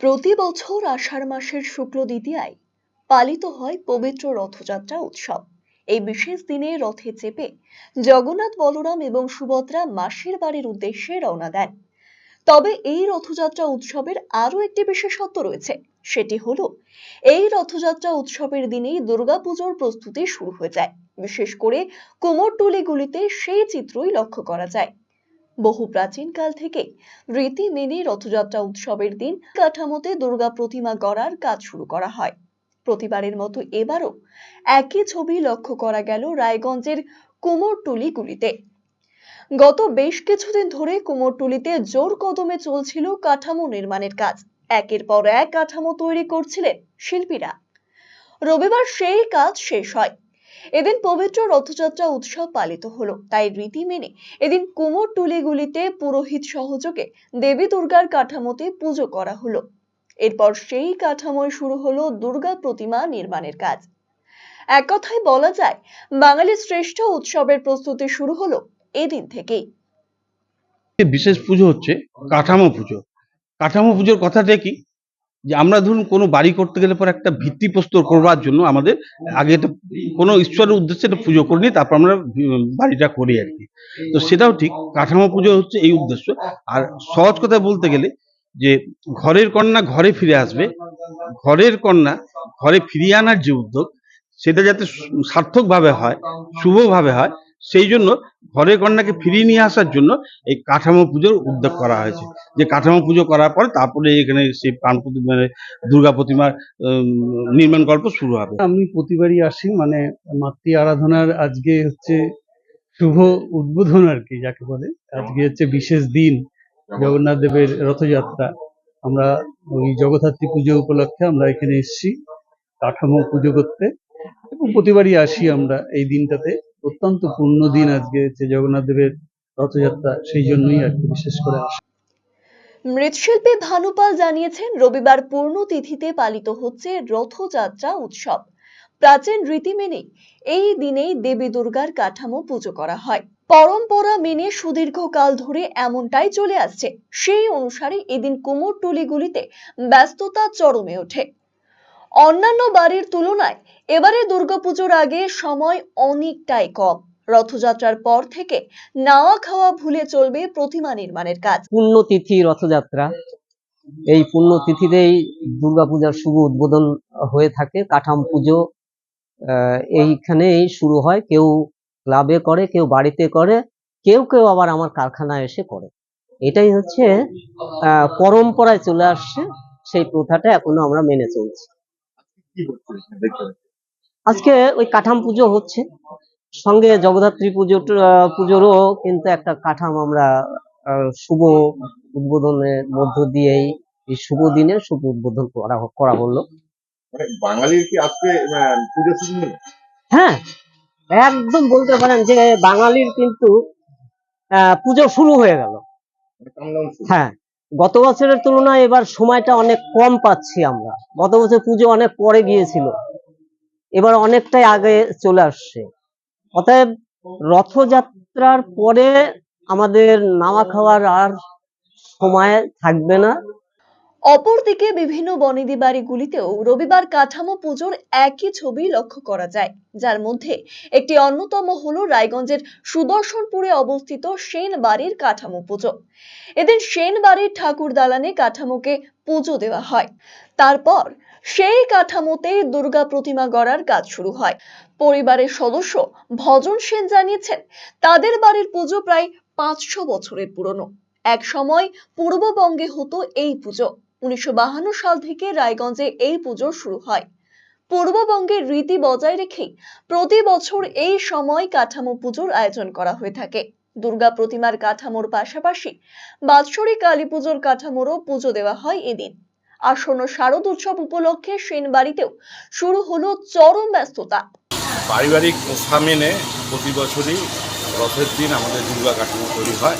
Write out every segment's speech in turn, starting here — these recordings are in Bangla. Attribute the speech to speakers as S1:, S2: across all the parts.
S1: প্রতি বছর আষাঢ় মাসের শুক্ল দ্বিতীয়ায় পালিত হয় পবিত্র রথযাত্রা উৎসব। এই বিশেষ দিনে রথে চেপে জগন্নাথ, বলরাম এবং সুভদ্রা মাসির বাড়ির উদ্দেশ্যে রওনা দেন। তবে এই রথযাত্রা উৎসবের আরও একটি বিশেষত্ব রয়েছে, সেটি হলো এই রথযাত্রা উৎসবের দিনেই দুর্গাপুজোর প্রস্তুতি শুরু হয়ে যায়। বিশেষ করে কুমোরটুলিগুলিতে সেই চিত্রই লক্ষ্য করা যায়। বহু প্রাচীনকাল থেকে রীতি মেনে রথযাত্রা উৎসবের দিন কাঠামোতে দুর্গা প্রতিমা গড়ার কাজ শুরু করা হয়। প্রতিবারের মতো এবারও একই ছবি লক্ষ্য করা গেল রায়গঞ্জের কুমোরটুলিগুলিতে। গত বেশ কিছুদিন ধরে কুমোরটুলিতে জোর কদমে চলছিল কাঠামো নির্মাণের কাজ। একের পর এক কাঠামো তৈরি করছিলেন শিল্পীরা। রবিবার সেই কাজ শেষ হয়। এদিন পবিত্র রথযাত্রা উৎসব পালিত হলো। তাই রীতি মেনে এদিন কুমোরটুলিগুলিতে পুরোহিত সহযোগে দেবী দুর্গার কাঠামোতে পুজো করা হলো। এরপর সেই কাঠামোয় শুরু হলো দুর্গা প্রতিমা নির্মাণের কাজ। এক কথায় বলা যায়, বাঙালির শ্রেষ্ঠ উৎসবের প্রস্তুতি শুরু হলো এদিন থেকেই।
S2: বিশেষ পুজো হচ্ছে কাঠামো পুজো। কাঠামো পুজোর কথাটা কি? যে আমরা ধরুন কোনো বাড়ি করতে গেলে পর একটা ভিত্তি প্রস্তর করবার জন্য আমাদের আগে একটা কোনো ঈশ্বরের উদ্দেশ্যে এটা পুজো করে নিই তারপর আমরা বাড়িটা করি আর কি। তো সেটাও ঠিক, কাঠামো পুজো হচ্ছে এই উদ্দেশ্য। আর সহজ কথা বলতে গেলে যে ঘরের কন্যা ঘরে ফিরে আসবে, ঘরের কন্যা ঘরে ফিরিয়ে আনার যে উদ্যোগ, সেটা যাতে সার্থকভাবে হয়, শুভভাবে হয়, সেই জন্য ঘরের কন্যাকে ফিরিয়ে নিয়ে আসার জন্য এই কাঠামো পুজোর উদ্যোগ করা হয়েছে। যে কাঠামো পুজো করার পরে তারপরে এখানে সেই প্রাণ প্রতি মানে দুর্গা প্রতিমার নির্মাণ গল্প শুরু হবে।
S3: আমি প্রতিবারই আসি মানে মাতৃ আরাধনার আজকে হচ্ছে শুভ উদ্বোধন আর কি, যাকে বলে। আজকে হচ্ছে বিশেষ দিন, জগন্নাথ দেবের রথযাত্রা। আমরা ওই জগদ্ধাত্রী পুজো উপলক্ষে আমরা এখানে এসেছি, কাঠামো পুজো করতে। এবং প্রতিবারই আসি আমরা এই দিনটাতে। অত্যন্ত পূর্ণ দিন আজকে হচ্ছে জগন্নাথ দেবের রথযাত্রা, সেই জন্যই আর বিশেষ করে আসা।
S1: মৃৎশিল্পী ভানুপাল জানিয়েছেন, রবিবার পূর্ণ তিথিতে পালিত হচ্ছে রথযাত্রা উৎসব। প্রাচীন রীতি মেনে এই দিনেই দেবী দুর্গার কাঠামো পুজো করা হয়। পরম্পরা মেনে সুদীর্ঘকাল ধরে এমনটাই চলে আসছে। সেই অনুসারে এদিন কুমোরটুলিগুলিতে ব্যস্ততা চরমে ওঠে। অন্যান্য বাড়ির তুলনায় এবারে দুর্গাপুজোর আগে সময় অনেকটাই কম। রথযাত্রার পর থেকে নাওয়া খাওয়া ভুলে চলবে প্রতিমা নির্মাণের কাজ।
S4: পুণ্যতিথি রথযাত্রা। এই পুণ্যতিথিতেই দুর্গাপূজার শুভ উদ্বোধন হয়ে থাকে, কাঠাম পুজো এইখানেই শুরু হয়। কেউ ক্লাবে করে, কেউ বাড়িতে করে, কেউ কেউ আবার আমার কারখানায় এসে করে। এটাই হচ্ছে পরম্পরায় চলে আসছে, সেই প্রথাটা এখনও আমরা মেনে চলছি। আজকে ওই কাঠাম পুজো হচ্ছে। সঙ্গে জগদ্ধাত্রী পুজো পুজোরও কিন্তু একটা কাঠাম আমরা শুভ উদ্বোধনের মধ্য দিয়েই এই শুভ দিনে শুভ উদ্বোধন করা করা হলো।
S5: বাঙালির কি আজকে পুজো শুরু
S4: হ্যাঁ একদম বলতে পারেন যে বাঙালির কিন্তু আহ, পুজো শুরু হয়ে গেল।
S5: মানে
S4: হ্যাঁ গত বছরের তুলনায় এবার সময়টা অনেক কম পাচ্ছি আমরা। গত বছর পুজো অনেক পরে গিয়েছিল। এবার অনেকটাই আগে চলে আসছে। অতএব রথযাত্রার পরে আমাদের নামা খাওয়ার আর সময় থাকবে না।
S1: অপরদিকে বিভিন্ন বনেদি বাড়িগুলিতেও রবিবার কাঠামো পুজোর একই ছবি লক্ষ্য করা যায়। যার মধ্যে একটি অন্যতম হলো রায়গঞ্জের সুদর্শনপুরে অবস্থিত সেন বাড়ির কাঠামো পুজো। এদিন সেন বাড়ির ঠাকুর দালানে কাঠামোকে পুজো দেওয়া হয়। তারপর সেই কাঠামোতে দুর্গা প্রতিমা গড়ার কাজ শুরু হয়। পরিবারের সদস্য ভজন সেন জানিয়েছেন, তাদের বাড়ির পুজো প্রায় পাঁচশো বছরের পুরনো। এক সময় পূর্ববঙ্গে হতো এই পুজো। উনিশশো সাল থেকে রায়গঞ্জে এই পুজো শুরু হয়। পূর্ববঙ্গের রীতি বজায় রেখেই প্রতি বছর এই সময় কাঠামো পুজোর আয়োজন করা হয়ে থাকে। দুর্গা প্রতিমার কাঠামোর পাশাপাশি বাৎসরিক কালী পুজোর কাঠামোরও পুজো দেওয়া হয় এদিন। আসন্ন শারদ উৎসব উপলক্ষে সেন বাড়িতেও শুরু হলো চরম ব্যস্ততা।
S6: পারিবারিক প্রথা মেনে প্রতি বছরই রথের দিন আমাদের দুর্গা কাঠামো তৈরি হয়।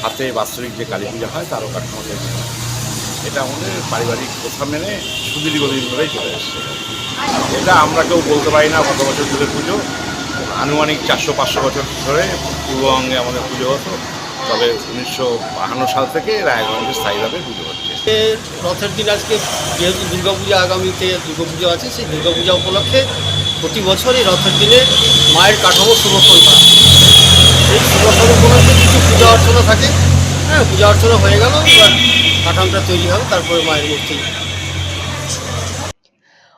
S6: সাথে বাৎসরিক যে কালী পূজা হয়, তারও কাঠামো তৈরি হয়। এটা আমাদের পারিবারিক প্রথা মেনে সুদীর্ঘদিন ধরেই চলে আসছে এটা আমরা কেউ বলতে পারি না, কত বছর ধরে পুজো। আনুমানিক চারশো, পাঁচশো বছর ধরে পূর্ববঙ্গে আমাদের পুজো হতো। তবে উনিশশো বাহান্ন সাল থেকে রায়গঞ্জে স্থায়ীভাবে পুজো হচ্ছে।
S7: রথের দিন আজকে যেহেতু দুর্গাপূজা আগামীতে দুর্গাপূজা আছে, সেই দুর্গাপূজা উপলক্ষে প্রতি বছরই রথের দিনে মায়ের কাঠামো সুরক্ষণ করা। সেই সুরক্ষণ উপলক্ষে কিছু পূজা অর্চনা থাকে। হ্যাঁ পূজা অর্চনা হয়ে গেল, এবার কাঠামোটা তৈরি হবে, তারপরে মায়ের মূর্তি।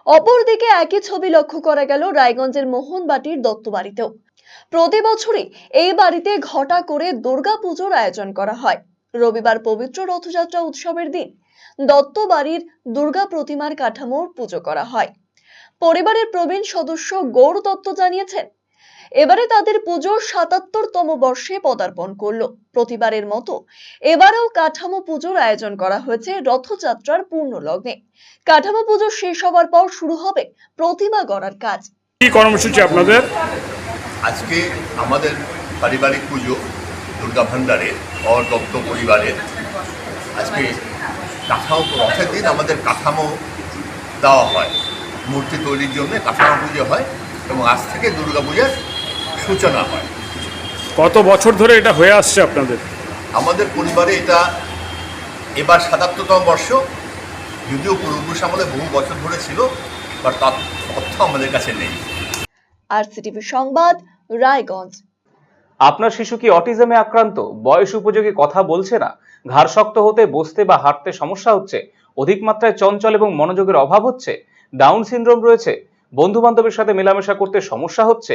S1: অপরদিকে একই ছবি লক্ষ্য করা গেল রায়গঞ্জের মোহনবাটির দত্তবাড়িতেও। প্রতি বছরই এই বাড়িতে ঘটা করে দুর্গাপুজোর আয়োজন করা হয়। রবিবার পবিত্র রথযাত্রা উৎসবের দিন দত্ত বাড়ির দুর্গা প্রতিমার কাঠামোর পুজো করা হয়। পরিবারের প্রবীণ সদস্য গৌর দত্ত জানিয়েছেন এবারে তাদের পুজোর সাতাত্তরতম বর্ষে পদার্পণ করল। প্রতিবারের মতো এবারেও কাঠামো পুজোর আয়োজন করা হয়েছে রথযাত্রার পূর্ণ লগ্নে কাঠামো পুজো শেষ হওয়ার পর শুরু হবে প্রতিমা গড়ার কাজ।
S8: কি কর্মসূচি আপনাদের?
S5: আজকে আমাদের পারিবারিক পুজো দুর্গা ভান্ডারের অর দত্ত পরিবারের। আজকে কাঠামো রথের দিন আমাদের কাঠামো দেওয়া হয়। মূর্তি তৈরির জন্য কাঠামো পুজো হয় এবং আজ থেকে দুর্গা পূজার সূচনা হয়।
S8: কত বছর ধরে এটা হয়ে আসছে আপনাদের?
S5: আমাদের পরিবারে এটা এবার সাতাত্তরতম বর্ষ যদিও পূর্বপুরুষ আমলে বহু বছর ধরে ছিল বাট তার তথ্য আমাদের কাছে নেই।
S1: আর সিটিভি সংবাদ রায়গঞ্জ।
S9: আপনার শিশু কি অটিজমে আক্রান্ত? বয়স উপযোগী কথা বলছে না? ঘাড় শক্ত হতে বসতে বা হাঁটতে সমস্যা হচ্ছে? অধিক মাত্রায় চঞ্চল এবং মনোযোগের অভাব হচ্ছে? ডাউন সিনড্রোম রয়েছে? বন্ধু বান্ধবের সাথে মেলামেশা করতে সমস্যা হচ্ছে?